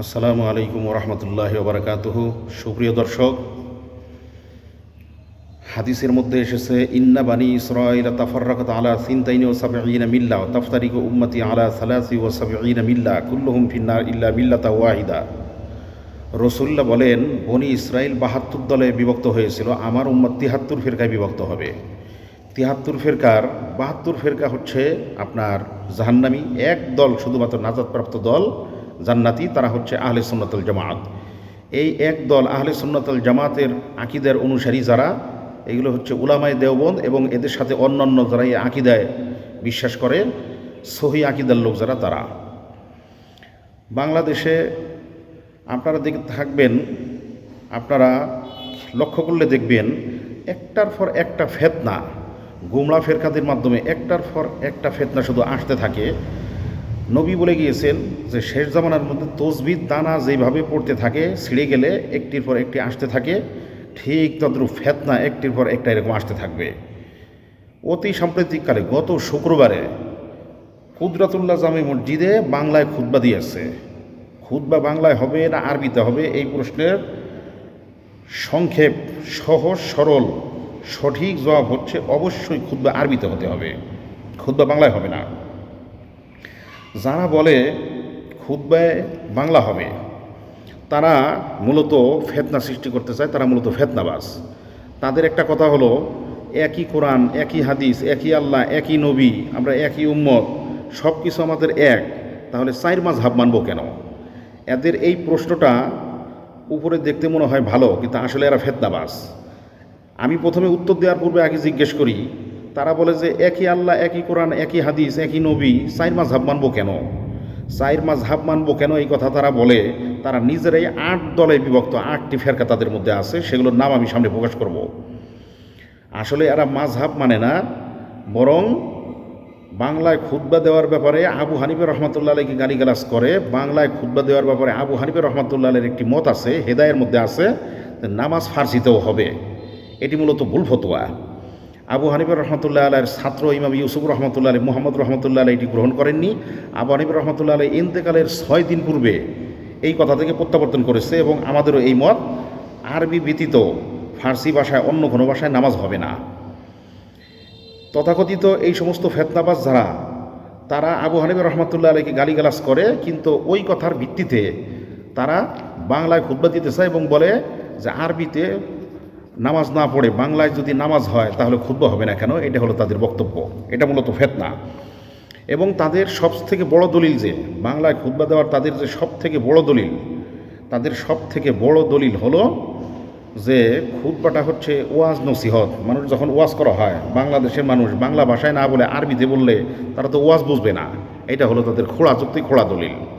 আসসালামু আলাইকুম রহমতুল্লাহ বারকাতুহ সুপ্রিয় দর্শক, হাদিসের মধ্যে এসেছে, ইন্না বানি ইসরাইল তাফাররাকাত আলা সিনতাইনি ও সাবঈনা মিল্লা ও তাফতারিকু উম্মতি আলা সালাসি ও সাবঈনা মিল্লা কুল্লুহুম ফিন্নার ইল্লা মিল্লাতা ওয়াহিদা। রসুল্লাহ বলেন, বনি ইসরাইল বাহাত্তর দলে বিভক্ত হয়েছিল, আমার উম্মত তিহাত্তর ফেরকায় বিভক্ত হবে। তিহাত্তর ফেরকার, বাহাত্তর ফেরকা হচ্ছে আপনার জাহান্নামি, এক দল শুধুমাত্র নাজাদপ্রাপ্ত দল জান্নাতি, তারা হচ্ছে আহলে সুন্নাতুল জামাত এই এক দল আহলে সুন্নাতুল জামাতের আকিদের অনুসারী যারা, এগুলো হচ্ছে উলামায় দেওবন্দ এবং এদের সাথে অন্যান্য যারা এই আকিদায় বিশ্বাস করে, সহি আকিদার লোক যারা, তারা। বাংলাদেশে আপনারা দেখ থাকবেন, আপনারা লক্ষ্য করলে দেখবেন, একটার পর একটা ফেতনা গুমলা ফেরকাদের মাধ্যমে একটার পর একটা ফেতনা শুধু আসতে থাকে। নবী বলে গিয়েছেন যে শেষ জামানার মধ্যে তসবিদ দানা যেভাবে পড়তে থাকে, ছিঁড়ে গেলে একটির পর একটি আসতে থাকে, ঠিক তদ্রুপ ফেতনা একটির পর একটা এরকম আসতে থাকবে। অতি সাম্প্রতিককালে গত শুক্রবারে কুদরাতুল্লাহ জামি মসজিদে বাংলায় খুতবা দিয়েছে খুতবা বাংলায় হবে না আরবিতে হবে? এই প্রশ্নের সংক্ষেপ সহজ, সরল, সঠিক জবাব হচ্ছে অবশ্যই খুতবা আরবিতে হতে হবে। খুতবা বাংলায় হবে না। যারা বলে খুতবায় বাংলা হবে, তারা মূলত ফেতনা সৃষ্টি করতে চায়, তারা মূলত ফেতনাবাজ। তাদের একটা কথা হলো, একই কোরআন, একই হাদিস, একই আল্লাহ, একই নবী, আমরা একই উম্মত সব কিছু আমাদের এক, তাহলে চাইর মাঝ হাব মানবো কেন? এদের এই প্রশ্নটা উপরে দেখতে মনে হয় ভালো, কিন্তু আসলে এরা ফেতনাবাজ। আমি প্রথমে উত্তর দেওয়ার পূর্বে আগে জিজ্ঞেস করি তারা বলে যে একই আল্লাহ, একই কোরআন, একই হাদিস, একই নবী চাইর মাঝ হাব মানবো কেন? চাইর মাঝ হাব মানবো কেন এই কথা তারা বলে? তারা নিজেরাই আট দলে বিভক্ত, আটটি ফেরকা তাদের মধ্যে আছে, সেগুলোর নাম আমি সামনে প্রকাশ করব। আসলে এরা মাঝহাব মানে না, বরং বাংলায় খুদ্া দেওয়ার ব্যাপারে আবু হানিফের রহমতুল্লাহ আলীকে গালিগালাজ করে, বাংলায় খুদ্া দেওয়ার ব্যাপারে আবু হানিফের রহমতুল্লাহ আলের একটি মত আছে, হেদায়ের মধ্যে আছে নামাজ ফার্সিতেও হবে। এটি মূলত ভুল ফতোয়া। আবু হানিফের রহমতুল্লাহ আলের ছাত্র ইমাম ইউসুফ রহমতুল্লাহ আলী মোহাম্মদ রহমতুল্লাহ আলী এটি গ্রহণ করেননি। আবু হানিফের রহমতুল্লাহ আলী ইন্তেকালের ছয় দিন পূর্বে এই কথা থেকে প্রত্যাবর্তন করেছে এবং আমাদেরও এই মত, আরবি ব্যতীত ফার্সি ভাষায় অন্য কোনো ভাষায় নামাজ হবে না। তথাকথিত এই সমস্ত ফেতনাবাজ যারা, তারা আবু হানিফের রহমতুল্লাহ আলীকে গালিগালাজ করে, কিন্তু ওই কথার ভিত্তিতে তারা বাংলায় খুদ্া দিতে চায় এবং বলে যে আরবিতে নামাজ না পড়ে বাংলায় যদি নামাজ হয়, তাহলে খুদ্া হবে না কেন? এটা হলো তাদের বক্তব্য। এটা মূলত ফেতনা। এবং তাদের সব থেকে বড় দলিল যে, বাংলায় খুদ্া দেওয়ার তাদের যে সব থেকে বড় দলিল, তাদের সব থেকে বড় দলিল হলো যে খুদ্বাটা হচ্ছে ওয়াজ নসিহত। মানুষ যখন ওয়াজ করা হয়, বাংলাদেশের মানুষ বাংলা ভাষায় না বলে আরবিতে বললে তারা তো ওয়াজ বুঝবে না। এটা হলো তাদের খোড়া যুক্তি খোড়া দলিল।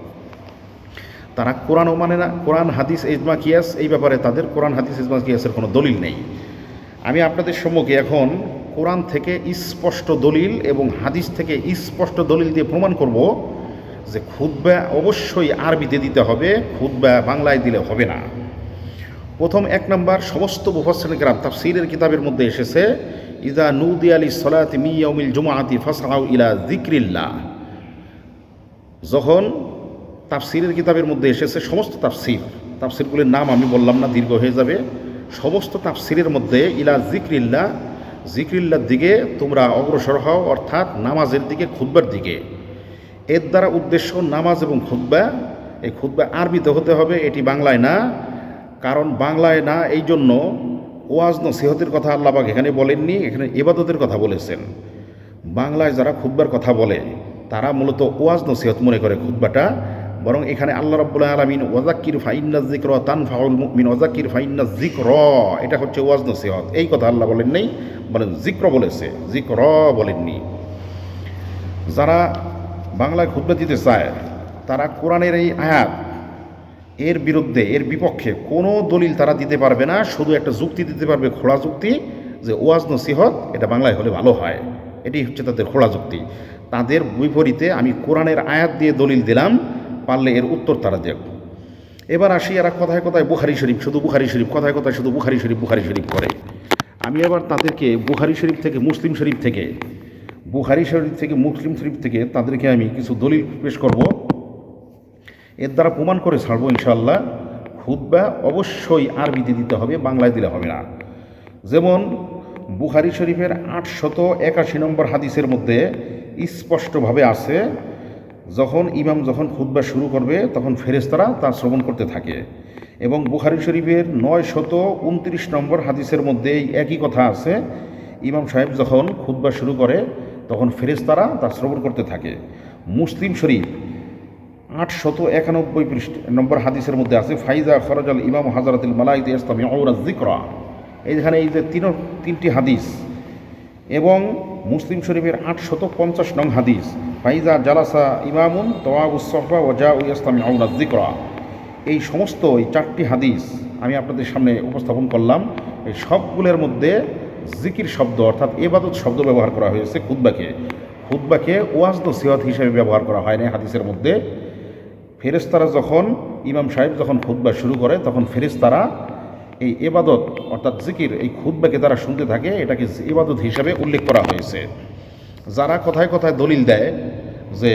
তারা কোরআনও মানে না, কোরআন, হাদিস, ইজমা, কিয়াস, এই ব্যাপারে তাদের কোরআন, হাদিস, ইজমা, কিয়াসের কোনো দলিল নেই। আমি আপনাদের সম্মুখে এখন কোরআন থেকে স্পষ্ট দলিল এবং হাদিস থেকে স্পষ্ট দলিল দিয়ে প্রমাণ করব যে খুদ্া অবশ্যই আরবিতে দিতে হবে খুদ্া বাংলায় দিলে হবে না। প্রথম এক নম্বর, সমস্ত মুফাসসির গ্রাম তাফসিরের কিতাবের মধ্যে এসেছে, ইদা নুদি আলী সলাতি মিয়াউমিল জুমাআতি ফাসাউ ইলা জিক্রিল্লাহ যখন তাফসিরের কিতাবের মধ্যে এসেছে সমস্ত তাফসির। তাফসিরগুলির নাম আমি বললাম না, দীর্ঘ হয়ে যাবে। সমস্ত তাফসিরের মধ্যে ইলা জিক্রিল্লা জিক্রিল্লার দিকে তোমরা অগ্রসর হও, অর্থাৎ নামাজের দিকে খুদ্বার দিকে। এর দ্বারা উদ্দেশ্য নামাজ এবং খুদ্া এই খুদ্া আরবিতে হতে হবে, এটি বাংলায় না। কারণ বাংলায় না, এই জন্য ওয়াজ নসিহতের কথা আল্লাহবাক এখানে বলেননি, এখানে এবাদতের কথা বলেছেন। বাংলায় যারা খুদ্বার কথা বলে, তারা মূলত ওয়াজ নসিহত মনে করে খুদ্বাটা বরং এখানে আল্লাহ রব্বুল্লাহ আলমিন ওয়াজাক্কির ফাইন্না জিক্র তান ফাউল মিন ওয়াজাক্কির ফাইন্না জিক্র এটা হচ্ছে ওয়াজ নসিহত। এই কথা আল্লাহ বলেন নেই, বলেন জিক্র বলেছে জিক্র বলেননি। যারা বাংলায় খুদ্া দিতে চায়, তারা কোরআনের এই আয়াত, এর বিরুদ্ধে, এর বিপক্ষে কোনো দলিল তারা দিতে পারবে না, শুধু একটা যুক্তি দিতে পারবে, খোলা যুক্তি যে ওয়াজ নসিহত, এটা বাংলায় হলে ভালো হয়। এটি হচ্ছে তাদের খোলা যুক্তি। তাদের বিপরীতে আমি কোরআনের আয়াত দিয়ে দলিল দিলাম পারলে এর উত্তর তারা দেব। এবার আসি এরা কথায় কথায় বুখারি শরীফ, শুধু বুখারি শরীফ, কথায় কথায় শুধু বুখারি শরীফ বুখারি শরীফ করে আমি আবার তাদেরকে বুখারি শরীফ থেকে, মুসলিম শরীফ থেকে, বুখারি শরীফ থেকে, মুসলিম শরীফ থেকে তাদেরকে আমি কিছু দলিল পেশ করব। এর দ্বারা প্রমাণ করে ছাড়বো ইনশাল্লাহ খুদ্া অবশ্যই আরবিতে দিতে হবে, বাংলায় দিলে হবে না। যেমন বুখারি শরীফের আটশত একাশি নম্বর হাদিসের মধ্যে স্পষ্টভাবে আছে যখন ইমাম যখন খুদ্া শুরু করবে, তখন ফেরেস্তারা তা শ্রবণ করতে থাকে। এবং বুখারি শরীফের নয় শত উনত্রিশ নম্বর হাদিসের মধ্যে একই কথা আছে। ইমাম সাহেব যখন খুদ্া শুরু করে, তখন ফেরেস্তারা তা শ্রবণ করতে থাকে। মুসলিম শরীফ আটশত একানব্বই পৃষ্ঠ নম্বর হাদিসের মধ্যে আছে, ফাইজা খরজাল ইমাম হাজারাতুল মালাইদ ইসলামী ঔরা জিকরা এইখানে এই যে তিন তিনটি হাদিস এবং মুসলিম শরীফের আটশত পঞ্চাশ নং হাদিস। ফাইজা জালাসা ইমামুন তোয়াবুসফা ওজা ইসলামী ঔরা জিকরা এই সমস্ত এই চারটি হাদিস আমি আপনাদের সামনে উপস্থাপন করলাম। এই সবগুলোর মধ্যে জিকির শব্দ অর্থাৎ এবাদত শব্দ ব্যবহার করা হয়েছে খুদ্বাকে খুদ্বাকে ওয়াজ সিহত হিসেবে ব্যবহার করা হয় না হাদিসের মধ্যে। ফেরেস্তারা যখন, ইমাম সাহেব যখন খুদ্া শুরু করে, তখন ফেরেস্তারা এই এবাদত অর্থাৎ জিকির, এই খুদ্বাকে তারা শুনতে থাকে, এটাকে এবাদত হিসাবে উল্লেখ করা হয়েছে। যারা কথায় কথায় দলিল দেয় যে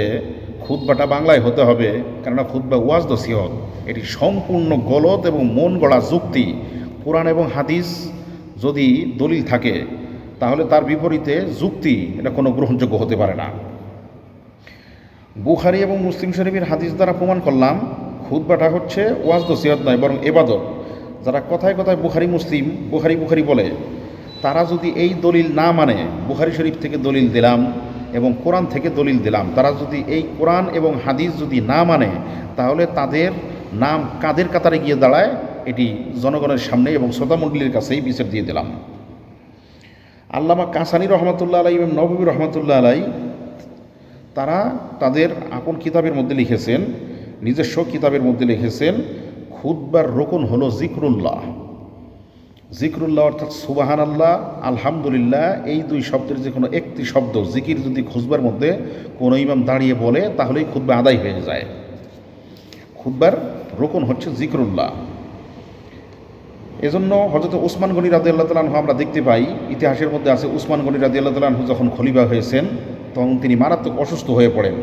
খুদ্বাটা বাংলায় হতে হবে, কেননা খুদ্া ওয়াজ সিহত এটি সম্পূর্ণ গলত এবং মন গড়া যুক্তি। কোরআন এবং হাদিস যদি দলিল থাকে, তাহলে তার বিপরীতে যুক্তি, এটা কোনো গ্রহণযোগ্য হতে পারে না। বুখারি এবং মুসলিম শরীফের হাদিস দ্বারা প্রমাণ করলাম খুদ্বাটা হচ্ছে ওয়াজ দসিয়ত নয়, বরং এবাদত যারা কথায় কথায় বুখারি মুসলিম, বুখারি বুখারি বলে, তারা যদি এই দলিল না মানে বুখারি শরীফ থেকে দলিল দিলাম এবং কোরআন থেকে দলিল দিলাম, তারা যদি এই কোরআন এবং হাদিস যদি না মানে তাহলে তাদের নাম কাদের কাতারে গিয়ে দাঁড়ায়? এটি জনগণের সামনে এবং শ্রোতামণ্ডলীর কাছেই বিচার দিয়ে দিলাম। আল্লামা কাসানি রহমতুল্লাহ আলাই এবং নবী রহমতুল্লাহ আলাই তারা তাদের আপন কিতাবের মধ্যে লিখেছেন, নিজস্ব কিতাবের মধ্যে লিখেছেন খুদ্বার রোকন হলো জিক্রুল্লাহ। জিক্রুল্লাহ অর্থাৎ সুবাহান আল্লাহ আলহামদুলিল্লাহ, এই দুই শব্দের যে কোনো একটি শব্দ, জিকির যদি খুসবার মধ্যে কোনো ইমাম দাঁড়িয়ে বলে, তাহলেই খুদ্া আদায় হয়ে যায়। খুদ্বার রোকন হচ্ছে জিক্রুল্লাহ। এজন্য হজরত উসমান গনি রাজি আল্লাহ তালাহু আমরা দেখতে পাই, ইতিহাসের মধ্যে আছে, উসমান গনি রাজি আল্লাহ তালাহু যখন খলিফা হয়েছেন, তখন তিনি মারাত্মক অসুস্থ হয়ে পড়েন।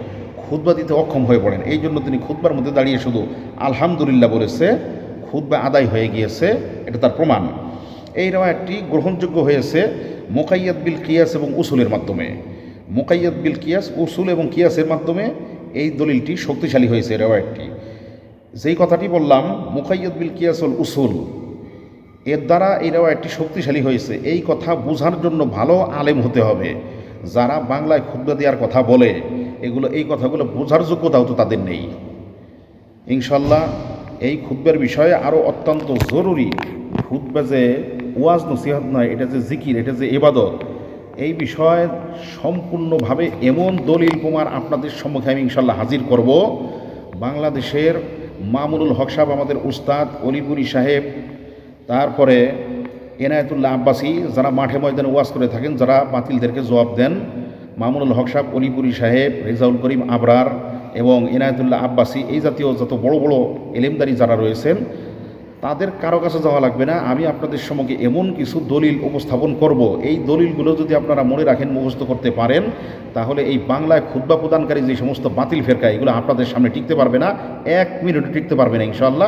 খুদ্া দিতে অক্ষম হয়ে পড়েন। এই জন্য তিনি খুদ্বার মধ্যে দাঁড়িয়ে শুধু আলহামদুলিল্লাহ বলেছে খুদ্া আদায় হয়ে গিয়েছে, এটা তার প্রমাণ। এই রেওয়ায়তটি গ্রহণযোগ্য হয়েছে মোকাইয়াত বিল কিয়াস এবং উসুলের মাধ্যমে। মোকাইয়াত বিল কিয়াস, উসুল এবং কিয়াসের মাধ্যমে এই দলিলটি শক্তিশালী হয়েছে রেওয়ায়তটি। যেই কথাটি বললাম মুকাইয়াত বিল কিয়াসুল উসুল, এর দ্বারা এই রেওয়ায়তটি শক্তিশালী হয়েছে। এই কথা বোঝার জন্য ভালো আলেম হতে হবে। যারা বাংলায় ক্ষুদ্র দেওয়ার কথা বলে, এগুলো, এই কথাগুলো বোঝার যোগ্যতাও তো তাদের নেই। ইনশাল্লাহ, এই খুদ্বার বিষয়ে আরও অত্যন্ত জরুরি। খুদ্া যে ওয়াজ নসিহাত নয়, এটা যে জিকির, এটা যে এবাদত এই বিষয়ে সম্পূর্ণভাবে এমন দলিল কুমার আপনাদের সম্মুখে আমি ইনশাল্লাহ হাজির করব। বাংলাদেশের মামুনুল হক সাহেব, আমাদের উস্তাদ অলিপুরি সাহেব, তারপরে এনায়তুল্লাহ আব্বাসী যারা মাঠে ময়দানে ওয়াজ করে থাকেন, যারা বাতিলদেরকে জবাব দেন, মামুনুল হক সাহেব, অলিপুরি সাহেব, রেজাউল করিম আবরার এবং এনায়তুল্লাহ আব্বাসী, এই জাতীয় যত বড় বড় এলেমদারি যারা রয়েছেন, তাদের কারও কাছে যাওয়া লাগবে না। আমি আপনাদের সম্মুখে এমন কিছু দলিল উপস্থাপন করব। এই দলিলগুলো যদি আপনারা মনে রাখেন, মুখস্থ করতে পারেন, তাহলে এই বাংলায় ক্ষুদ্া প্রদানকারী যে সমস্ত বাতিল ফেরকা, এগুলো আপনাদের সামনে টিকতে পারবে না। এক মিনিটও টিকতে পারবে না ইনশাল্লাহ